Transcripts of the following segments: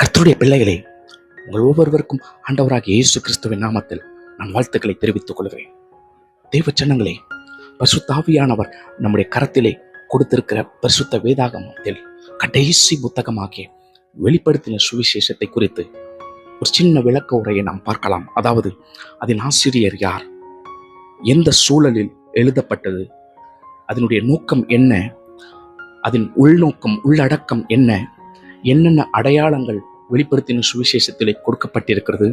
கர்த்தருடைய பிள்ளைகளே உங்கள் ஒவ்வொருவருக்கும் ஆண்டவராக இயேசு கிறிஸ்துவின் நாமத்தில் நான் வாழ்த்துக்களை தெரிவித்துக் கொள்கிறேன். தேவ ஜனங்களே பரிசுத்தாவியானவர் நம்முடைய கரத்திலே கொடுத்திருக்கிற பரிசுத்த வேதாகமத்தில் கடைசி புத்தகமாகிய வெளிப்படுத்தின சுவிசேஷத்தை குறித்து ஒரு சின்ன விளக்க உரையை நாம் பார்க்கலாம். அதாவது அதன் ஆசிரியர் யார்? எந்த சூழலில் எழுதப்பட்டது? அதனுடைய நோக்கம் என்ன? அதன் உள்நோக்கம் உள்ளடக்கம் என்ன? என்னென்ன அடையாளங்கள் வெளிப்படுத்தின சுவிசேஷத்திலே கொடுக்கப்பட்டிருக்கிறது?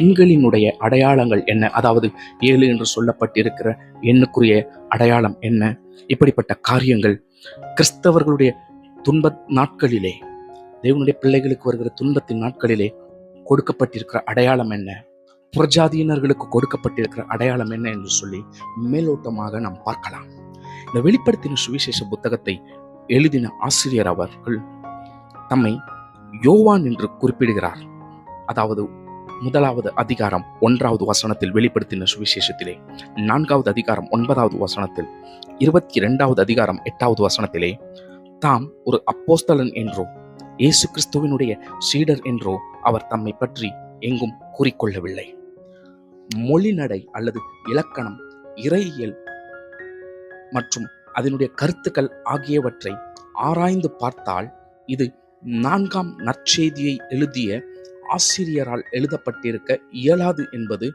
எண்களினுடைய அடையாளங்கள் என்ன? அதாவது ஏழு என்று சொல்லப்பட்டிருக்கிற எண்ணுக்குரிய அடையாளம் என்ன? இப்படிப்பட்ட காரியங்கள் கிறிஸ்தவர்களுடைய துன்ப நாட்களிலே தேவனுடைய பிள்ளைகளுக்கு வருகிற துன்பத்தின் நாட்களிலே கொடுக்கப்பட்டிருக்கிற அடையாளம் என்ன? புறஜாதியினர்களுக்கு கொடுக்கப்பட்டிருக்கிற அடையாளம் என்ன என்று சொல்லி மேலோட்டமாக நாம் பார்க்கலாம். இந்த வெளிப்படுத்தின சுவிசேஷ புத்தகத்தை எழுதின ஆசிரியர் அவர்கள் தம்மை யோவான் என்று குறிப்பிடுகிறார். அதாவது முதலாவது அதிகாரம் ஒன்றாவது வசனத்தில் வெளிப்படுத்தின சுவிசேஷத்திலே நான்காவது அதிகாரம் ஒன்பதாவது வசனத்தில் இருபத்தி இரண்டாவது அதிகாரம் எட்டாவது வசனத்திலே தாம் ஒரு அப்போஸ்தலன் என்றோ இயேசு கிறிஸ்துவினுடைய சீடர் என்றோ அவர் தம்மை பற்றி எங்கும் கூறிக்கொள்ளவில்லை. மொழிநடை அல்லது இலக்கணம் இறையியல் மற்றும் அதனுடைய கருத்துக்கள் ஆகியவற்றை ஆராய்ந்து பார்த்தால் இது நான்காம் நற்செய்தியை எழுதிய ஆசிரியரால் எழுதப்பட்டிருக்க இயலாது என்பது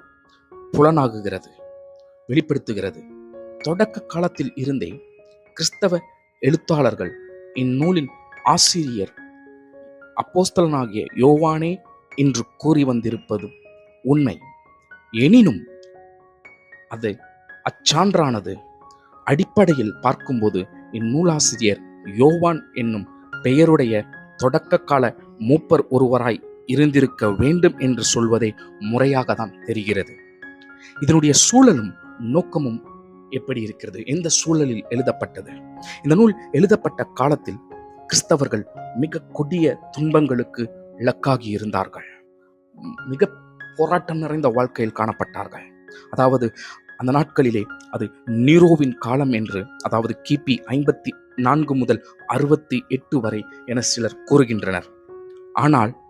புலனாகுகிறது வெளிப்படுத்துகிறது. தொடக்க காலத்தில் இருந்தே கிறிஸ்தவ எழுத்தாளர்கள் இந்நூலின் ஆசிரியர் அப்போஸ்தலனாகிய யோவானே என்று கூறி வந்திருப்பது உண்மை. எனினும் அது அச்சான்றானது. அடிப்படையில் பார்க்கும்போது இந்நூலாசிரியர் யோவான் என்னும் பெயருடைய தொடக்க கால மூப்பர் ஒருவராய் இருந்திருக்க வேண்டும் என்று சொல்வதே முறையாக தான் தெரிகிறது. இதனுடைய சூழலும் நோக்கமும் எப்படி இருக்கிறது? எந்த சூழலில் எழுதப்பட்டது? இந்த நூல் எழுதப்பட்ட காலத்தில் கிறிஸ்தவர்கள் மிக கொடிய துன்பங்களுக்கு இலக்காகி இருந்தார்கள். மிக போராட்டம் நிறைந்த வாழ்க்கையில் காணப்பட்டார்கள். அதாவது அந்த நாட்களிலே அது நீரோவின் காலம் என்று அதாவது கிபி ஐம்பத்தி நான்கு முதல் அறுபத்தி எட்டு வரை என சிலர் கூறுகின்றனர். ஆனால்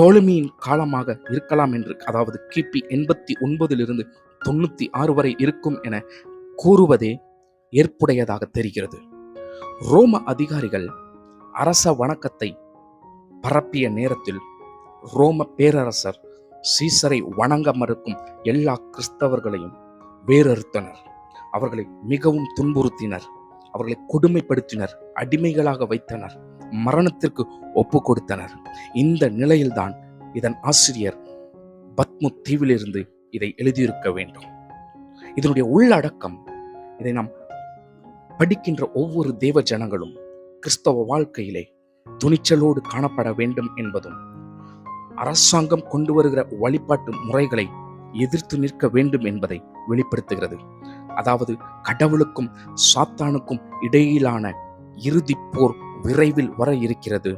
டோலமியின் காலமாக இருக்கலாம் என்று அதாவது கிபி எண்பத்தி ஒன்பதிலிருந்து தொண்ணூற்றி ஆறு வரை இருக்கும் என கூறுவதே ஏற்புடையதாக தெரிகிறது. ரோம அதிகாரிகள் அரச வணக்கத்தை பரப்பிய நேரத்தில் ரோம பேரரசர் சீசரை வணங்க மறுக்கும் எல்லா கிறிஸ்தவர்களையும் வேறறுத்தனர். அவர்களை மிகவும் துன்புறுத்தினர். அவர்களை கொடுமைப்படுத்தினர் அடிமைகளாக வைத்தனர் மரணத்திற்கு ஒப்பு கொடுத்தனர் இந்த நிலையில்தான் இதன் ஆசிரியர் பத்மு தீவிலிருந்து இதை எழுதியிருக்க வேண்டும். இதனுடைய உள்ளடக்கம் இதை நாம் படிக்கின்ற ஒவ்வொரு தேவ ஜனங்களும் கிறிஸ்தவ வாழ்க்கையிலே துணிச்சலோடு காணப்பட வேண்டும் என்பதும் அரசாங்கம் கொண்டு வருகிற வழிபாட்டு முறைகளை எதிர்த்து நிற்க வேண்டும் என்பதை வெளிப்படுத்துகிறது. அதாவது கடவுளுக்கும் சாத்தானுக்கும் இடையிலான இறுதி போர் விரைவில் வர இருக்கிறது.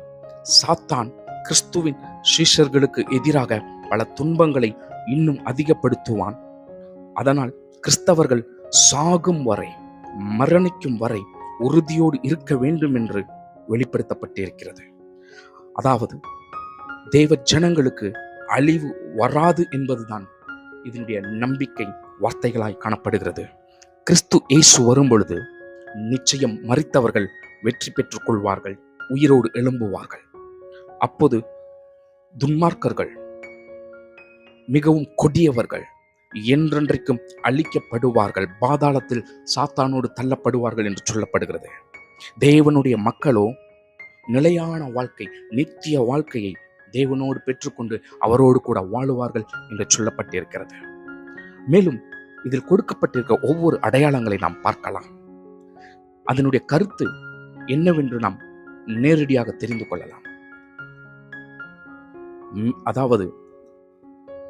சாத்தான் கிறிஸ்துவின் சீஷர்களுக்கு எதிராக பல துன்பங்களை இன்னும் அதிகப்படுத்துவான். அதனால் கிறிஸ்தவர்கள் சாகும் வரை மரணிக்கும் வரை உறுதியோடு இருக்க வேண்டும் என்று வெளிப்படுத்தப்பட்டிருக்கிறது. அதாவது தேவ ஜனங்களுக்கு அழிவு வராது என்பதுதான் இதனுடைய நம்பிக்கை வார்த்தைகளாய் காணப்படுகிறது. கிறிஸ்து இயேசு வரும்பொழுது நிச்சயம் மறித்தவர்கள் வெற்றி பெற்றுக் கொள்வார்கள் உயிரோடு எழும்புவார்கள். அப்போது துன்மார்க்கர்கள் மிகவும் கொடியவர்கள் என்றென்றைக்கும் அழிக்கப்படுவார்கள் பாதாளத்தில் சாத்தானோடு தள்ளப்படுவார்கள் என்று சொல்லப்படுகிறது. தேவனுடைய மக்களோ நிலையான வாழ்க்கை நித்திய வாழ்க்கையை தேவனோடு பெற்றுக்கொண்டு அவரோடு கூட வாழுவார்கள் என்று சொல்லப்பட்டிருக்கிறது. மேலும் இதில் கொடுக்கப்பட்டிருக்க ஒவ்வொரு அடையாளங்களை நாம் பார்க்கலாம். அதனுடைய கருத்து என்னவென்று நாம் நேரடியாக தெரிந்து கொள்ளலாம். அதாவது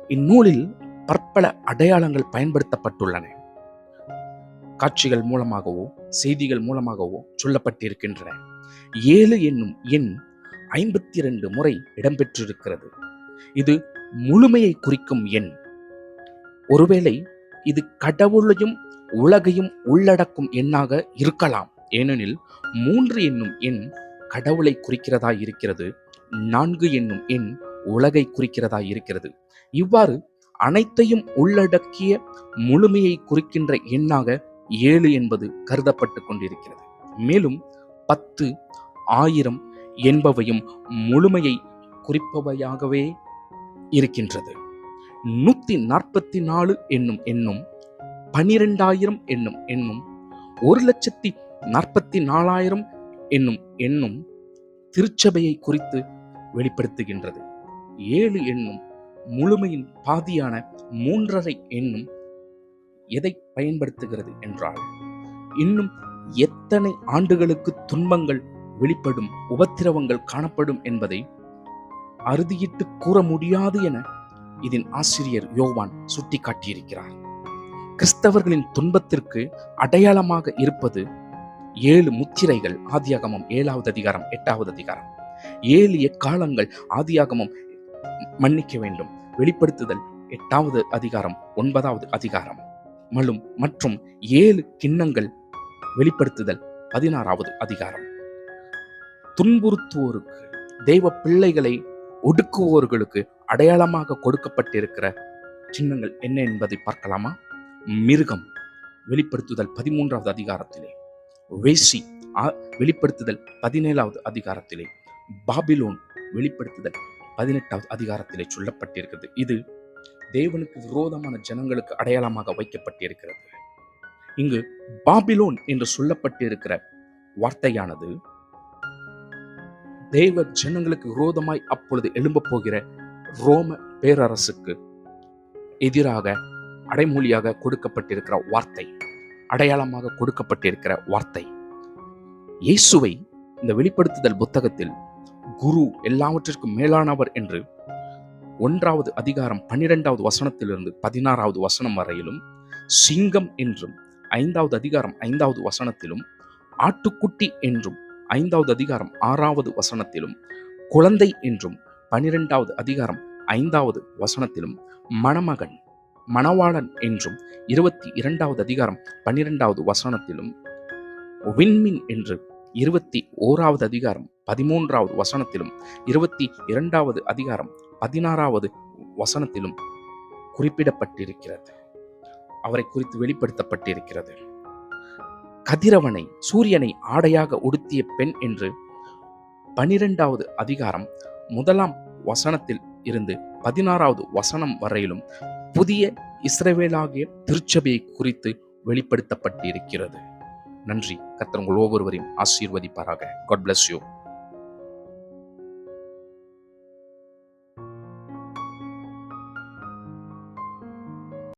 இந்நூலில் பற்பல அடையாளங்கள் பயன்படுத்தப்பட்டுள்ளன. காட்சிகள் மூலமாகவோ செய்திகள் மூலமாகவோ சொல்லப்பட்டிருக்கின்றன. ஏழு என்னும் எண் ஐம்பத்தி இரண்டு முறை இடம்பெற்றிருக்கிறது. இது முழுமையை குறிக்கும் எண். ஒருவேளை இது கடவுளையும் உலகையும் உள்ளடக்கும் எண்ணாக இருக்கலாம். ஏனெனில் மூன்று என்னும் எண் கடவுளை குறிக்கிறதா இருக்கிறது நான்கு என்னும் எண் உலகை குறிக்கிறதா இருக்கிறது. இவ்வாறு அனைத்தையும் உள்ளடக்கிய முழுமையை குறிக்கின்ற எண்ணாக ஏழு என்பது கருதப்பட்டு கொண்டிருக்கிறது. மேலும் பத்து ஆயிரம் என்பவையும் முழுமையை குறிப்பவையாகவே இருக்கின்றது. நூத்தி நாற்பத்தி நாலு என்னும் எண்ணும் பனிரெண்டாயிரம் என்னும் எண்ணும் ஒரு லட்சத்தி நாற்பத்தி நாலாயிரம் என்னும் எண்ணும் திருச்சபையை குறித்து வெளிப்படுத்துகின்றது. ஏழு எண்ணும் முழுமையின் பாதியான மூன்றரை எண்ணும் எதை பயன்படுத்துகிறது என்றால் இன்னும் எத்தனை ஆண்டுகளுக்கு துன்பங்கள் வெளிப்படும் உபத்திரவங்கள் காணப்படும் என்பதை அறுதியிட்டு கூற முடியாது என இதன் ஆசிரியர் யோவான் சுட்டிக்காட்டியிருக்கிறார். கிறிஸ்தவர்களின் துன்பத்திற்கு அடையாளமாக இருப்பது ஏழு முத்திரைகள் ஆதியாகமம் ஏழாவது அதிகாரம் எட்டாவது அதிகாரம். ஏழு எக்காலங்கள் ஆதியாகமம் மன்னிக்க வேண்டும். வெளிப்படுத்துதல் எட்டாவது அதிகாரம் ஒன்பதாவது அதிகாரம். மலும் மற்றும் ஏழு கிண்ணங்கள் வெளிப்படுத்துதல் பதினாறாவது அதிகாரம். துன்புறுத்துவோருக்கு தெய்வ பிள்ளைகளை ஒடுக்குவோர்களுக்கு அடையாளமாக கொடுக்கப்பட்டிருக்கிற சின்னங்கள் என்ன என்பதை பார்க்கலாமா? மிருகம் வெளிப்படுத்துதல் பதிமூன்றாவது அதிகாரத்திலே. வேசி வெளிப்படுத்துதல் பதினேழாவது அதிகாரத்திலே. பாபிலோன் வெளிப்படுத்துதல் பதினெட்டாவது அதிகாரத்திலே சொல்லப்பட்டிருக்கிறது. இது தேவனுக்கு விரோதமான ஜனங்களுக்கு அடையாளமாக வைக்கப்பட்டிருக்கிறது. இங்கு பாபிலோன் என்று சொல்லப்பட்டிருக்கிற வார்த்தையானது தேவ ஜனங்களுக்கு விரோதமாய் அப்பொழுது எழும்ப போகிற ரோம பேரரசுக்கு எதிராக அடைமொழியாக கொடுக்கப்பட்டிருக்கிற வார்த்தை அடையாளமாக கொடுக்கப்பட்டிருக்கிற வார்த்தை. இயேசுவை இந்த வெளிப்படுத்துதல் புத்தகத்தில் குரு எல்லாவற்றிற்கும் மேலானவர் என்று ஒன்றாவது அதிகாரம் பன்னிரெண்டாவது வசனத்திலிருந்து பதினாறாவது வசனம் வரையிலும் சிங்கம் என்றும் ஐந்தாவது அதிகாரம் ஐந்தாவது வசனத்திலும் ஆட்டுக்குட்டி என்றும் ஐந்தாவது அதிகாரம் ஆறாவது வசனத்திலும் குழந்தை என்றும் பனிரெண்டாவது அதிகாரம் ஐந்தாவது வசனத்திலும் மணமகன் மணவாளன் என்றும் இருபத்தி இரண்டாவது அதிகாரம் பன்னிரெண்டாவது வசனத்திலும் விண்மின் என்று இருபத்தி ஓராவது அதிகாரம் பதிமூன்றாவது வசனத்திலும் இருபத்தி இரண்டாவது அதிகாரம் பதினாறாவது வசனத்திலும் குறிப்பிடப்பட்டிருக்கிறது. அவரை குறித்து வெளிப்படுத்தப்பட்டிருக்கிறது. கதிரவனை சூரியனை ஆடையாக உடுத்திய பெண் என்று பனிரெண்டாவது அதிகாரம் முதலாம் வசனத்தில் இருந்து பதினாறாவது வசனம் வரையிலும் புதிய இஸ்ரவேலாகிய திருச்சபையை குறித்து வெளிப்படுத்தப்பட்டிருக்கிறது. நன்றி. கர்த்தர் உங்கள் ஒவ்வொருவரையும் ஆசீர்வதிப்பாராக. God bless you